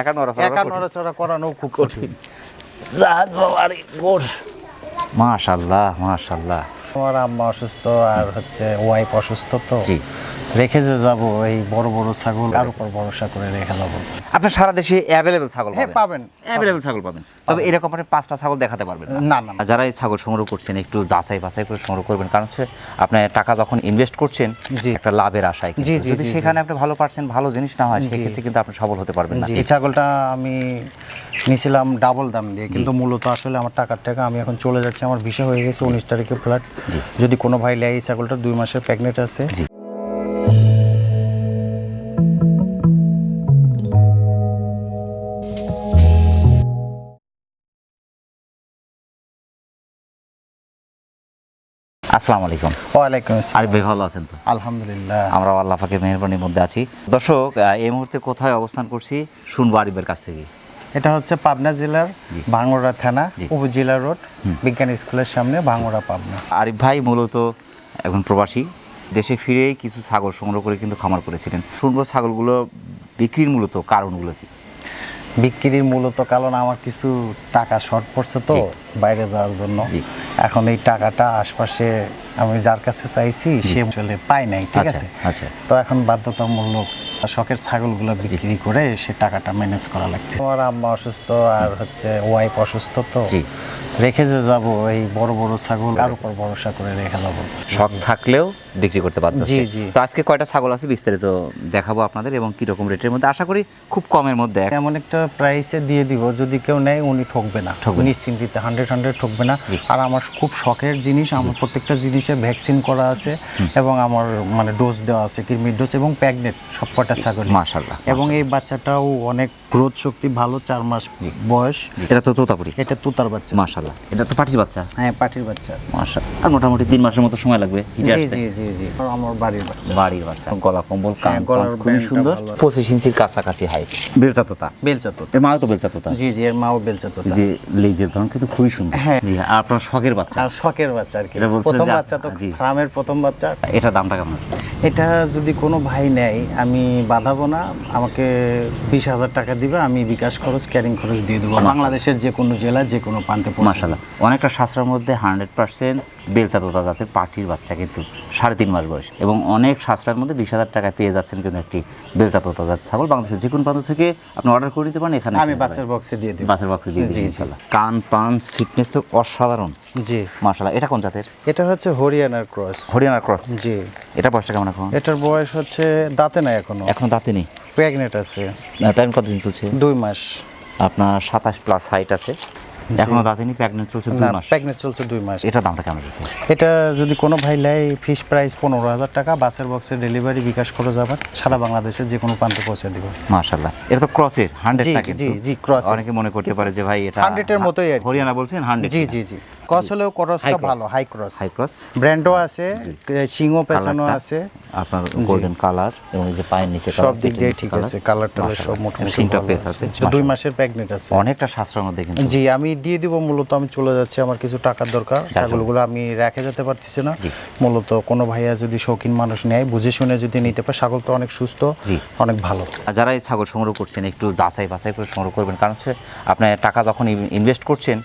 একা নড়াচড়া একা কঠিন। নড়াচড়া করানো খুব কঠিন। জাহাজ বাবার গোর। মাশাল্লাহ মাশাল্লাহ। আমার আম্মা অসুস্থ আর হচ্ছে ওয়াইফ অসুস্থ তো। রেখে যে যাব এই বড় বড় ছাগল কার উপর ভরসা করে রেখে যাব। আপনার সারা দেশে অ্যাভেলেবেল ছাগল হ্যাঁ পাবেন। অ্যাভেলেবেল ছাগল পাবেন। তবে এরকম আপনি পাঁচটা ছাগল দেখাতে পারবেন না। না। আর যারা এই ছাগল সংগ্রহ করছেন একটু যাচাই বাছাই করে সংগ্রহ করবেন। কারণ হচ্ছে আপনি টাকা যখন ইনভেস্ট করছেন জি। একটা লাভের আশায় জি, জি, যদি জি, জি। সেখানে আপনি ভালো পারছেন ভালো জিনিস না হয় জি। সেক্ষেত্রে কিন্তু আপনি সফল হতে পারবেন না। এই ছাগলটা আমি নিছিলাম ডাবল দাম দিয়ে। কিন্তু মূলত আসলে আমার টাকার টাকা আমি এখন চলে যাচ্ছি। আমার ভিসা হয়ে গেছে উনিশ তারিখে ফ্ল্যাট যদি কোনো ভাই নেয় এই ছাগলটা দুই মাসের প্রেগনেন্ট আছে। আসসালামু আলাইকুম। ওয়ালাইকুম আসসালাম। ভাই ভালো আছেন তো? আলহামদুলিল্লাহ। আমরা আল্লাহ পাকের মেহরবানির মধ্যে আছি। দর্শক এই মুহূর্তে কোথায় অবস্থান করছি শুনব আরিফের কাছ থেকে। এটা হচ্ছে পাবনা জেলার ভাঙ্গড়া থানা উপজেলা রোড বিজ্ঞান স্কুলের সামনে ভাঙ্গড়া পাবনা। আরিফ ভাই মূলত এখন প্রবাসী দেশে ফিরে কিছু ছাগল সংগ্রহ করে কিন্তু খামার করেছিলেন। শুনব ছাগলগুলো বিক্রির মূলত কারণগুলো কি? বিক্রির মূলত কারণ আমার কিছু টাকা শর্ট পড়ছে তো বাইরে যাওয়ার জন্য। এখন এই টাকাটা আশপাশে আমি যার কাছে চাইছি সে আসলে পাই নাই ঠিক আচ্ছা, আছে? আচ্ছা। তো এখন বাধ্যতামূলক শখের ছাগলগুলো বিক্রি করে সে টাকাটা ম্যানেজ করা লাগছে আমার আম্মা অসুস্থ আর হচ্ছে ওয়াইফ অসুস্থ তো। রেখে যে যাব এই বড় বড় ছাগল কার উপর ভরসা করে রেখে যাব। শখ থাকলেও বিক্রি করতে পারতো জি, জি। তো আজকে কয়টা ছাগল আছে বিস্তারিত দেখাবো আপনাদের এবং কি রকম রেটের মধ্যে। আশা করি খুব কমের মধ্যে এমন একটা প্রাইসে দিয়ে দিব যদি কেউ নেয় উনি ঠকবে না। নিশ্চিন্তিতে হান্ড্রেড হান্ড্রেড ঠকবে না। আর আমার খুব শখের জিনিস আমার প্রত্যেকটা জিনিসে ভ্যাকসিন করা আছে এবং আমার মানে ডোজ দেওয়া আছে কৃমির ডোজ এবং প্যাগনেট সব কটা ছাগল মাশাল্লাহ এবং এই বাচ্চাটাও অনেক গ্রোথ শক্তি ভালো চার মাস বয়স। এটা তো তোতাপুরি। এটা তোতার বাচ্চা। মাশাল্লাহ এটা তো পাটির বাচ্চা? হ্যাঁ পাটির বাচ্চা। মাশাল্লাহ আর মোটামুটি তিন মাসের মতো সময় লাগবে জি জি জি জি। আমার বাড়ির বাচ্চা। বাড়ির বাচ্চা। গলা কম্বল কান হ্যাঁ, খুবই সুন্দর। পঁচিশ ইঞ্চির কাছাকাছি হাইট বেলচা তোতা বেলচা তো এর মাও তো বেলচা তোতা জি জি এর মাও বেলচা তো যে লেজের ধরন কিন্তু খুবই সুন্দর। হ্যাঁ। জি আর আপনার শখের বাচ্চা। আর শখের বাচ্চা আর কি। প্রথম বাচ্চা তো জি। ফার্মের প্রথম বাচ্চা। এটা দামটা কেমন? এটা যদি কোনো ভাই নেয় আমি বাঁধাবো না আমাকে বিশ হাজার টাকা দিবে আমি বিকাশ খরচ ক্যারিং খরচ দিয়ে দেবো বাংলাদেশের যে কোনো জেলা যে কোনো প্রান্তে পৌঁছে মাশাল্লাহ অনেকটা শাস্ত্রের মধ্যে হান্ড্রেড পার্সেন্ট বেলচা তোতা জাতের পাটির বাচ্চা কিন্তু সাড়ে তিন মাস বয়স। এবং অনেক শাস্ত্রের মধ্যে বিশ হাজার টাকা পেয়ে যাচ্ছেন কিন্তু একটি বেলচা তোতা জাত ছাগল বাংলাদেশের যে কোনো প্রান্ত থেকে আপনি অর্ডার করে দিতে পারেন এখানে আমি বাসের বক্সে দিয়ে দিই বাসের বক্সে দিয়ে। ইনশাল্লাহ কান পাঞ্চ ফিটনেস তো অসাধারণ। জি। মাশাল্লাহ এটা কোন জাতের? এটা হচ্ছে হরিয়ানার ক্রস হরিয়ানার ক্রস জি। এটা বয়সটা কেমন এখন? এটার বয়স হচ্ছে দাঁতে না এখনও। এখন দাঁতে নেই? প্রেগনেন্ট আছে। টাইম কতদিন চলছে? দুই মাস। আপনার সাতাশ প্লাস হাইট আছে। এখনও দাঁতে নেই প্রেগনেন্ট চলছে দুই মাস। প্রেগনেন্ট চলছে দুই মাস। এটা দামটা কেমন এটা যদি কোনো ভাই নেয় ফিস প্রাইস পনেরো হাজার টাকা বাসের বক্সে ডেলিভারি বিকাশ করে আবার সারা বাংলাদেশের যে কোনো প্রান্তে পৌঁছে দিব। মাশাল্লাহ এটা তো ক্রসের হান্ড্রেড জি, টাকা জি, জি, cross অনেকে মনে করতে পারে যে ভাই এটা 100 এর মতোই হরিয়ানা বলছেন হান্ড্রেড জি জি জি। ক্রস হলেও ক্রসটা ভালো হাই ক্রস হাই ক্রস ব্র্যান্ডও আছে সিংও পেছানো আছে। আপনার গোল্ডেন কালার এবং এই যে পায়ের নিচে সব দিক দিয়ে ঠিক আছে colour। কালার টালার সব মোটামুটি ভালো পেস আছে। আছে দুই মাসের প্রেগনেন্ট আছে। অনেকটা শাস্ত্রের মধ্যে কিন্তু। জি আমি দিয়ে দিব মূলত আমি চলে যাচ্ছি আমার কিছু টাকার দরকার। ছাগলগুলো আমি রেখে যেতে পারতেছি না। মূলত কোনো ভাইয়া যদি শৌখিন মানুষ নেয় বুঝে শুনে যদি নিতে পারে ছাগল তো অনেক সুস্থ অনেক ভালো। যারা এই ছাগল সংগ্রহ করছেন একটু যাচাই বাছাই করে সংগ্রহ করবেন। কারণ হচ্ছে আপনি টাকা যখন ইনভেস্ট করছেন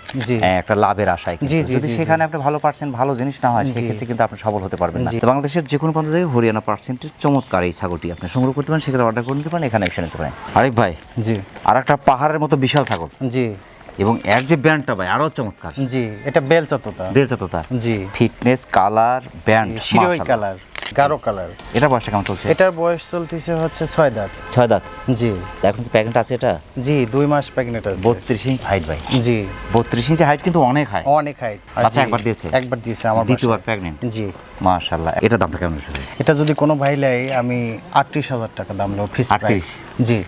একটা লাভের আশায় যদি। সেখানে আপনি ভালো পাচ্ছেন ভালো জিনিস না হয় সেক্ষেত্রে কিন্তু আপনি সফল হতে পারবেন না। বাংলাদেশের যে কোনো প্রান্ত থেকে হরিয়ানা পার্সেন্টের চমৎকার এই ছাগলটি আপনি সংগ্রহ করতে পারেন সেখানে অর্ডার করে নিতে পারেন এখানে এসে নিতে পারেন। আরেক ভাই জি। আর একটা পাহাড়ের মতো বিশাল ছাগল। জি। এবং এর যে ব্যান্ডটা ভাই আরও চমৎকার। জি এটা বেলচা তোতা। দেড় তোতা। জি। ফিটনেস কালার ব্যান্ড শিরোই কালার গাঢ় কালার। এটা বয়সটা কেমন চলছে? এটার বয়স চলতেছে হচ্ছে ছয় দাঁত। ছয় দাঁত? জি। এখন কি প্যাকেট আছে এটা? জি দুই মাস প্রেগনেন্ট আছে। বত্রিশ ইঞ্চ হাইট ভাই। জি। বত্রিশ ইঞ্চি হাইট কিন্তু অনেক হাই অনেক হাইট আচ্ছা, একবার দিয়েছে? একবার দিয়েছে আমার দ্বিতীয়বার। প্রেগনেন্ট জি। মাশাল্লাহ এটা দামটা কেমন এটা যদি কোনো ভাই নেয় আমি আটত্রিশ হাজার টাকা দাম নেব ফিস 38? প্রাইস জি।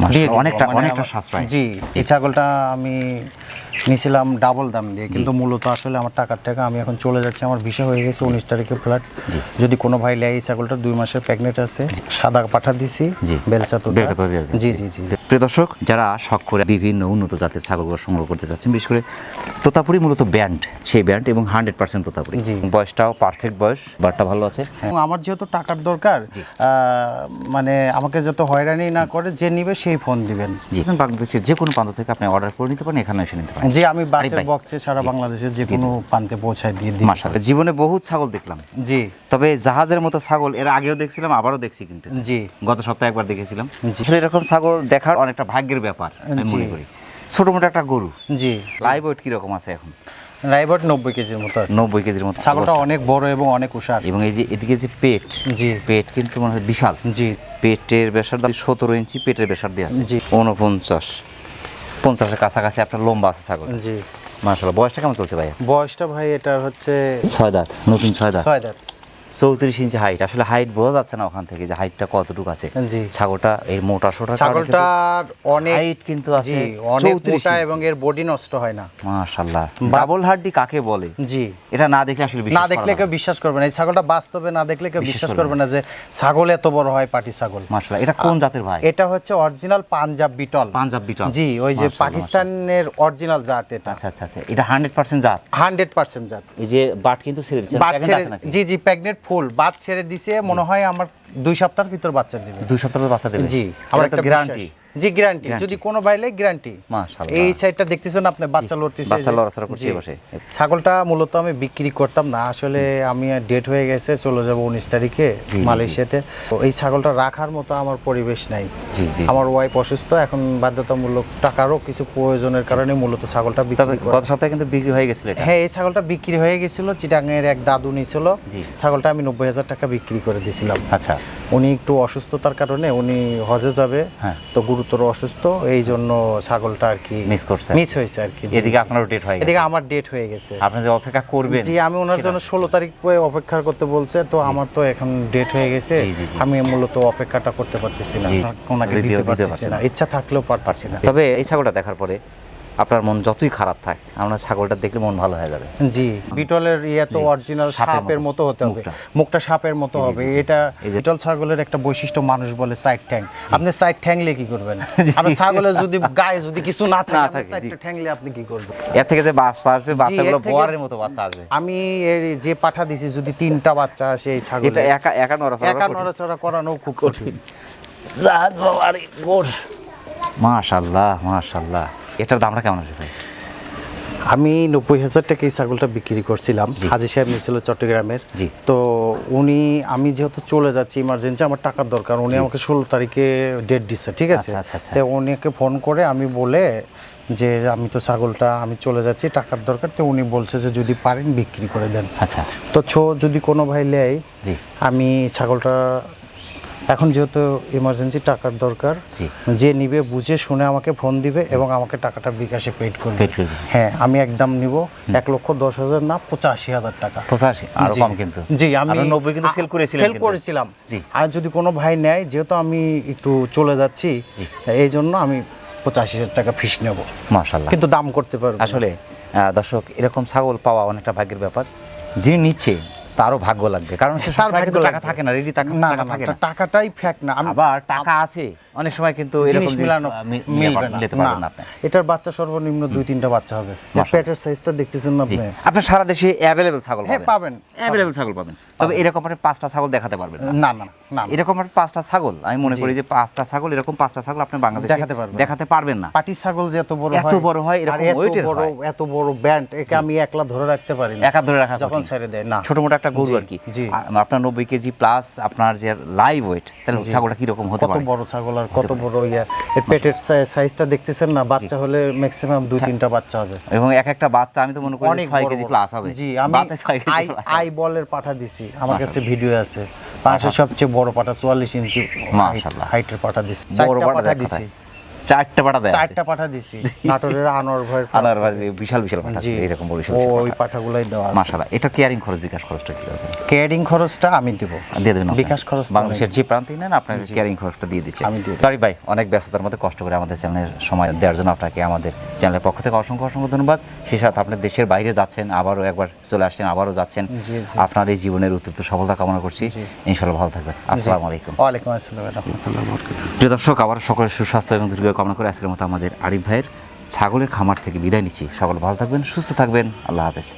মাশাআল্লাহ, অনেকটা- মানে অনেকটা সাশ্রয়। জি এই ছাগলটা আমি নিছিলাম ডাবল দাম দিয়ে কিন্তু মূলত আসলে আমার টাকার টাকা আমি এখন চলে যাচ্ছি আমার ভিসা হয়ে গেছে উনিশ তারিখে ফ্ল্যাট যদি কোনো ভাই নেয় এই ছাগলটা দুই মাসের প্রেগনেন্ট আছে সাদা পাঠা দিছি। বেলচা তো। জি জি জি। প্রিয় দর্শক যারা শখ করে বিভিন্ন উন্নত জাতের ছাগলগুলো সংগ্রহ করতে চাচ্ছেন বিশেষ করে তোতাপুরি মূলত ব্যান্ড সেই ব্যান্ড এবং হান্ড্রেড পার্সেন্ট তোতাপুরি। বয়সটাও পারফেক্ট বয়স বারটা ভালো আছে। এবং আমার যেহেতু টাকার দরকার মানে আমাকে যত হয়রানি না করে যে নিবে সেই ফোন দিবেন। বাংলাদেশের যে কোনো প্রান্ত থেকে আপনি অর্ডার করে নিতে পারেন এখানে এসে নিতে পারেন। জি আমি বাসের বক্সে সারা বাংলাদেশের যে কোনো প্রান্তে পৌঁছায় দিয়ে দিই। মাশাআল্লাহ জীবনে বহুত ছাগল দেখলাম। জি। তবে জাহাজের মতো ছাগল এর আগেও দেখছিলাম আবারও দেখছি কিন্তু জি। গত সপ্তাহে একবার দেখেছিলাম। জি। আসলে এরকম ছাগল দেখার অনেকটা ভাগ্যের ব্যাপার আমি মনে করি। ছোট মোটো একটা গরু। জি। লাইভ ওয়েট কীরকম আছে এখন? রাইবট নব্বই কেজির মতো আছে। নব্বই কেজির মতো ছাগলটা অনেক বড় এবং অনেক উষার এবং এই যে এদিকে যে পেট জি। পেট কিন্তু মনে হয় বিশাল। জি। পেটের বেসার দাম সতেরো ইঞ্চি পেটের বেসার দিয়ে আছে। জি। উনপঞ্চাশ পঞ্চাশের কাছাকাছি আপনার লম্বা আছে ছাগল। জি। মাসাল্লাহ বয়সটা কেমন চলছে ভাইয়া? বয়সটা ভাই এটা হচ্ছে ছয় দাঁত নতুন ছয় দাঁত। ছয় দাঁত। চৌত্রিশ ইঞ্চি হাইট আসলে হাইট বোঝা যাচ্ছে না ওখান থেকে যে হাইটটা কতটুকু আছে। ছাগলটা এই মোটা সোটা ছাগলটার অনেক হাইট কিন্তু আছে অনেক মোটা এবং এর বডি নষ্ট হয় না। মাশাল্লাহ ডাবল হাড্ডি কাকে বলে? জি। এটা না দেখলে আসলে না দেখলে কেউ বিশ্বাস করবে না। এই ছাগলটা বাস্তবে না দেখলে কেউ বিশ্বাস করবে না। যে ছাগল এত বড় হয় পাটি ছাগল। মাশাল্লাহ এটা কোন জাতের ভাই? এটা হচ্ছে অরিজিনাল পাঞ্জাব বিটল পাঞ্জাব বিটল জি ওই যে পাকিস্তানের অরিজিনাল জাত এটা। আচ্ছা আচ্ছা আচ্ছা। এটা হান্ড্রেড পার্সেন্ট জাত? হান্ড্রেড পার্সেন্ট জাত। এই যে বাট কিন্তু ছেড়ে দিচ্ছে? জি জি প্রেগনেন্ট ফুল বাদ ছেড়ে দিছে মনে হয় আমার দুই সপ্তাহের ভিতর বাচ্চা দিবে। দুই সপ্তাহের বাচ্চা দিবে? জি আমার একটা গ্যারান্টি জি গ্যারান্টি যদি কোনো গ্যারান্টি এই সাইডটা দেখতেছেন আপনি বাচ্চা লড়তেছে বাচ্চা লড়াচড়া করছে বসে। ছাগলটা মূলত আমি বিক্রি করতাম না আসলে আমি ডেট হয়ে গেছে চলে যাব উনিশ তারিখে। মালয়েশিয়াতে। এই ছাগলটা রাখার মতো আমার পরিবেশ নাই। আমার ওয়াইফ অসুস্থ এখন বাধ্যতামূলক টাকারও কিছু প্রয়োজনের কারণে মূলত ছাগলটা গত সপ্তাহে কিন্তু বিক্রি হয়ে গেছিল হ্যাঁ এই ছাগলটা বিক্রি হয়ে গেছিল চিটাঙের এক দাদু নিছিল। জি। ছাগলটা আমি নব্বই হাজার টাকা বিক্রি করে দিছিলাম। আচ্ছা। উনি একটু অসুস্থতার কারণে উনি হজে যাবে। হ্যাঁ। তো গুরুতর অসুস্থ এই জন্য ছাগলটা আর কি মিস করছে। মিস হয়েছে আর কি। এদিকে আপনারও ডেট হয়ে এদিকে আমার ডেট হয়ে গেছে। আপনি যে অপেক্ষা করবেন জি আমি ওনার জন্য ষোলো তারিখ অপেক্ষা করতে বলছে তো আমার তো এখন ডেট হয়ে গেছে। আমি মূলত অপেক্ষাটা করতে পারতেছি না। ওনাকে দিতে- পারতেছি না। ইচ্ছা থাকলেও পারতেছি না। তবে এই ছাগলটা দেখার পরে আপনার মন যতই খারাপ থাক আপনার ছাগলটা দেখলে মন ভালো হয়ে যাবে। জি। বিটলের ইয়ে তো অরিজিনাল সাপের মতো। হতে হবে। মুখটা। সাপের মতো হবে। এটা বিটল ছাগলের একটা বৈশিষ্ট্য মানুষ বলে সাইড ঠ্যাং। আপনি সাইড ঠ্যাংলে কি করবেন? আপনার ছাগলের যদি গায়ে যদি কিছু না থাকে থাকে, সাইড জি। ঠ্যাংলে আপনি কি করবেন? এর থেকে যে বাচ্চা আসবে বাচ্চাগুলো বোয়ারের মতো বাচ্চা আসবে। আমি এর যে পাঠা দিছি যদি তিনটা বাচ্চা আসে এই ছাগল এটা একা একা নড়াচড়া একা। নড়াচড়া করানো খুব কঠিন। জাহাজ বাবারে গোর মাশাআল্লাহ মাশাআল্লাহ। এটার দামটা কেমন আছে ভাই? আমি নব্বই হাজার টাকা এই ছাগলটা বিক্রি করছিলাম। হাজি সাহেব নিয়েছিল চট্টগ্রামের। তো উনি আমি যেহেতু চলে যাচ্ছি ইমার্জেন্সি আমার টাকার দরকার। উনি আমাকে ষোলো তারিখে ডেট দিচ্ছে ঠিক আছে? আচ্ছা, আচ্ছা, আচ্ছা। তো উনিকে ফোন করে আমি বলে যে আমি তো ছাগলটা আমি চলে যাচ্ছি টাকার দরকার। তো উনি বলছে যে যদি পারেন বিক্রি করে দেন। আচ্ছা। তো ছো যদি কোনো ভাই নেয় জি। আমি ছাগলটা এখন যেহেতু ইমার্জেন্সি টাকার দরকার যে নিবে বুঝে শুনে আমাকে ফোন দিবে এবং আমাকে টাকাটা বিকাশে পেড করবে। হ্যাঁ আমি একদম নিব এক লক্ষ দশ হাজার না পঁচাশি হাজার টাকা। পঁচাশি আরও। কম কিন্তু। জি আমি নব্বই কিন্তু সেল করেছিলেন সেল করেছিলাম। জি। আর যদি কোনো ভাই নেয় যেহেতু আমি একটু চলে যাচ্ছি এই জন্য আমি পঁচাশি হাজার টাকা ফিস নেব। মাশাআল্লাহ। কিন্তু দাম করতে পারব আসলে দর্শক এরকম ছাগল পাওয়া অনেকটা ভাগ্যের ব্যাপার। যিনি নিচ্ছে তারও ভাগ্য লাগবে। কারণ হচ্ছে তার ভাগ্য টাকা থাকে না রেডি টাকা না থাকে না। টাকাটাই ফ্যাক্ট না। আবার টাকা আছে অনেক সময় কিন্তু এরকম জিনিস মিলানো মিলবে না। এটার বাচ্চা সর্বনিম্ন দুই তিনটা বাচ্চা হবে। পেটের সাইজটা দেখতেছেন না আপনি? আপনি সারা দেশে অ্যাভেলেবল ছাগল হ্যাঁ, পাবেন। অ্যাভেলেবল ছাগল পাবেন। তবে এরকম আপনি পাঁচটা ছাগল দেখাতে পারবেন না। না না এরকম আপনি পাঁচটা ছাগল আমি মনে করি যে পাঁচটা ছাগল এরকম পাঁচটা ছাগল আপনি বাংলাদেশে দেখাতে পারবেন। দেখাতে পারবেন না। পাটি ছাগল যে এত বড় এত বড় হয়, এরকম এর বড় এত বড় ব্যান্ড একে আমি একলা ধরে রাখতে পারি না। একা ধরে রাখা যখন ছেড়ে দেয় না। ছোট মোটো একটা গরু আর কি। আপনার নব্বই কেজি প্লাস আপনার যে লাইভ ওয়েট তাহলে। ছাগলটা কীরকম হতে পারে? কত বড় ছাগল আর কত বড় ইয়া পেটের সাইজটা দেখতেছেন না? বাচ্চা হলে ম্যাক্সিমাম দুই তিনটা বাচ্চা হবে। এবং এক একটা বাচ্চা আমি তো মনে করি অনেক ছয় কেজি প্লাস হবে। জি আমি আই বলের পাঠা দিছি। আমার কাছে ভিডিও আছে। বাংলাদেশের সবচেয়ে বড় পাটা চুয়াল্লিশ ইঞ্চি হাইটের পাঠা দিছি। বড় পাটা দিছি। চারটা দেয় চারটা পাঠা দিছি। নাটোরের আনোয়ার পাঠা। আনার বাড়ি বিশাল বিশাল পাঠা এরকম বড় ও ওই পাঠাগুলাই দেওয়া আছে। মাশাআল্লাহ। এটা কেয়ারিং খরচ বিকাশ খরচটা কি হবে? কেয়ারিং খরচটা আমি দেব। দিয়ে দেবেন বিকাশ খরচ বাংলাদেশের যে প্রান্তে নেন আপনার কেয়ারিং খরচটা দিয়ে দিচ্ছে। আমি দিয়ে দেব। তারি ভাই অনেক ব্যস্ততার মধ্যে কষ্ট করে আমাদের চ্যানেলের সময় দেওয়ার জন্য আপনাকে আমাদের চ্যানেলের পক্ষ থেকে অসংখ্য অসংখ্য ধন্যবাদ। সেই সাথে আপনি দেশের বাইরে যাচ্ছেন আবারও একবার চলে আসছেন আবারও যাচ্ছেন। আপনার এই জীবনের উত্তপ্ত সফলতা কামনা করছি। ইনশাল্লাহ ভালো থাকবেন। আসসালামু আলাইকুম। ওয়ালাইকুম আসসালাম। রহমতুল্লাহ বরকাতুহ প্রিয় দর্শক আবার সকলের সুস্বাস্থ্য এবং দীর্ঘ কামনা করে আজকের মতো আমাদের আরিফ ভাইয়ের ছাগলের খামার থেকে বিদায় নিচ্ছি। সকল ভালো থাকবেন, সুস্থ থাকবেন। আল্লাহ হাফেজ।